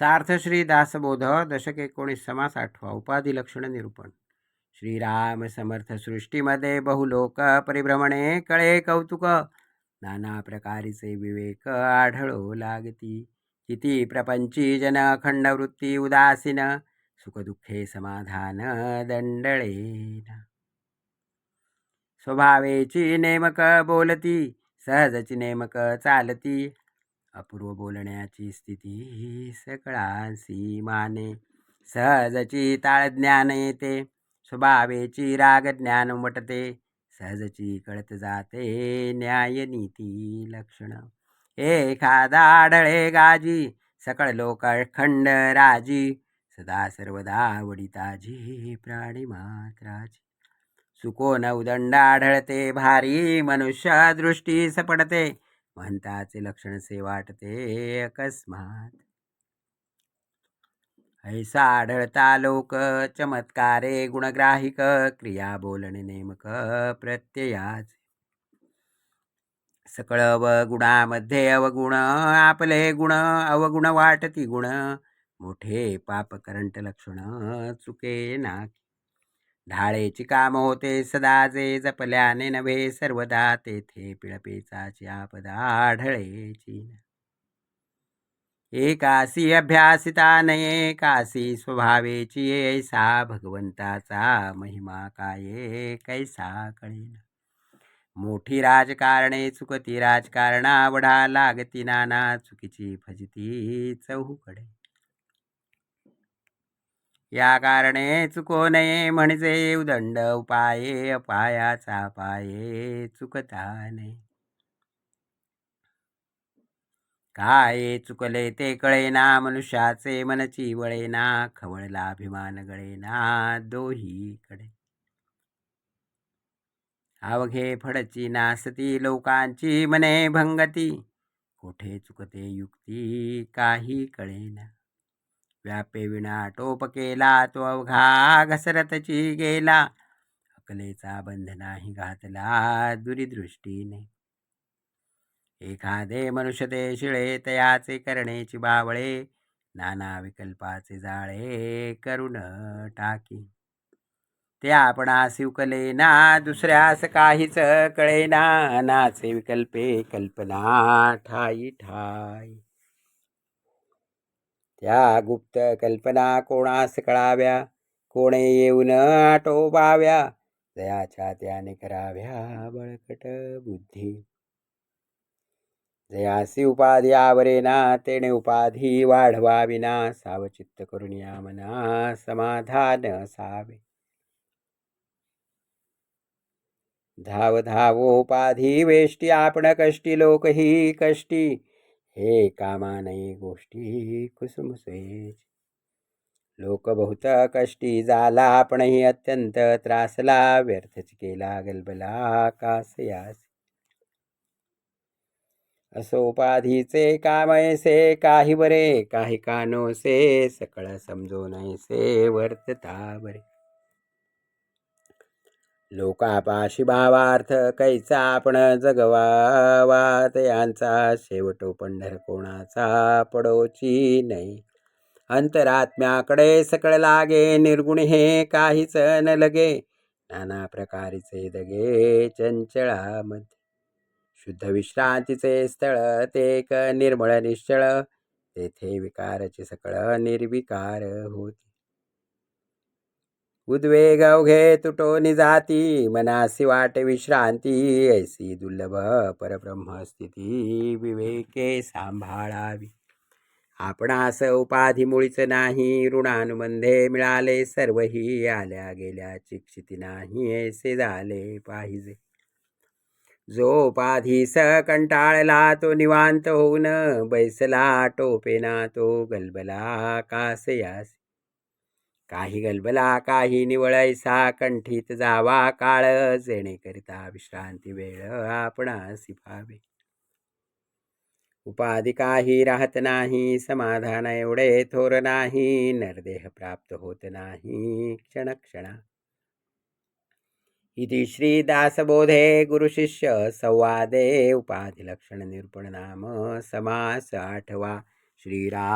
सार्थ श्री दासबोध दशक एकोणीस समास आठवा उपाधी लक्षण निरूपण श्रीराम समर्थ सृष्टीमध्ये बहुलोक परिभ्रमणे कळे कौतुक। नाना प्रकारीचे विवेक आढळो लागती। किती प्रपंची जन अखंडवृत्ती उदासीन। सुखदुःखे समाधान दंडळे स्वभावेची नेमक बोलती। सहजची नेमक चालती। अपूर्व बोलण्याची स्थिती सकळा सीमाने सहजची ताळ ज्ञान येते स्वभावेची राग ज्ञान उमटते. सहजची कळत जाते न्याय नीती लक्षण. एखादा आढळे गाजी सकळ लोक खंड राजी. सदा सर्वदा वडिताजी प्राणी मात्राची सुकोन उदंड आढळते भारी मनुष्य दृष्टी सपडते. म्हणताचे लक्षण से वाटते अकस्मात. ऐसा आढळता लोक चमत्कारे गुणग्राहिक क्रिया बोलणे नेमक प्रत्ययाच सकळ अवगुणामध्ये अवगुण आपले गुण अवगुण वाटती गुण. मोठे पाप करंट लक्षण चुके नाकी ढाळेची काम होते सदाचे जपल्याने नव्हे सर्वदा तेथे पिळपेचाची आपदा आढळेची. एकासी अभ्यासिता नये कासी स्वभावेची ऐसा भगवंताचा महिमा काये कैसा कळेना. मोठी राजकारणे चुकती राजकारणा वढा लागती नाना चुकीची फजती चौकडे या कारणे चुको नये म्हणजे उदंड उपाये अपायाचा पाये चुकता नये काय चुकले ते कळेना मनुष्याचे मनची वळेना खवळला अभिमान गळेना दोही कडे अवघे फडची नासती लोकांची मने भंगती कोठे चुकते युक्ती काही कळेना. व्यापे विना टोप केला तो अवघा घसरतची गेला. अकलेचा बंधनाही घातला दुरीदृष्टीने. एखादे मनुष्य ते शिळे तयाचे करणेची बावळे नाना विकल्पाचे जाळे करून टाकी. ते आपणा शिवकले ना दुसऱ्यास काहीच कळेना नाचे विकल्पे कल्पना ठाई ठाई. त्या गुप्त कल्पना कोणास कळाव्या? कोणे येऊन आटोबाव्या? जयाच्या त्याने कराव्या बळकट बुद्धी. जयासी उपाधी आवरेना तेने उपाधी वाढवा विना सावचित्त करून या मना समाधान सावे धाव धावोपाधी वेष्टी आपण कष्टी लोकही कष्टी. हे कामा नाही गोष्टी कुसुमसेच लोक बहुत कष्टी झाला आपणही अत्यंत त्रासला व्यर्थच केला गलबला कासयास असो उपाधीचे काम ऐसे काही बरे काही कानोसे सकळ समजो नैसे वर्तता बरे. लोकापाशी भावार्थ कैचा आपण जगवावात यांचा शेवटो पंढर कोणाचा पडोची नाही. अंतरात्म्याकडे सकळ लागे निर्गुण हे काहीच न लगे नाना प्रकारीचे दगे चंचळामध्ये. शुद्ध विश्रांतीचे स्थळ ते एक निर्मळ निश्चळ तेथे विकारचे सकळ निर्विकार होते. उद्वेग अवघे तुटो निजाती मनासी वाटे विश्रांती ऐसी दुर्लभ परब्रह्म स्थिती विवेके सांभाळावी. आपणास उपाधी मुळीच नाही ऋणानुबंधे मिळाले सर्वही आल्या गेल्याची क्षिती नाही ऐसे झाले पाहिजे. जो उपाधीस कंटाळला तो निवांत होऊन बैसला टोपेना तो गलबला कासयास काही गलबला काही निवळैसा कंठीत जावा काळ जेणेकरिता विश्रांती वेळ आपणास सिफावे उपाधी काही राहत नाही समाधान एवढे थोर नाही नरदेह प्राप्त होत नाही क्षण क्षणा. इति श्रीदासबोधे गुरुशिष्य संवादे उपाधिलक्षण निरूपण नाम समास आठवा श्रीरा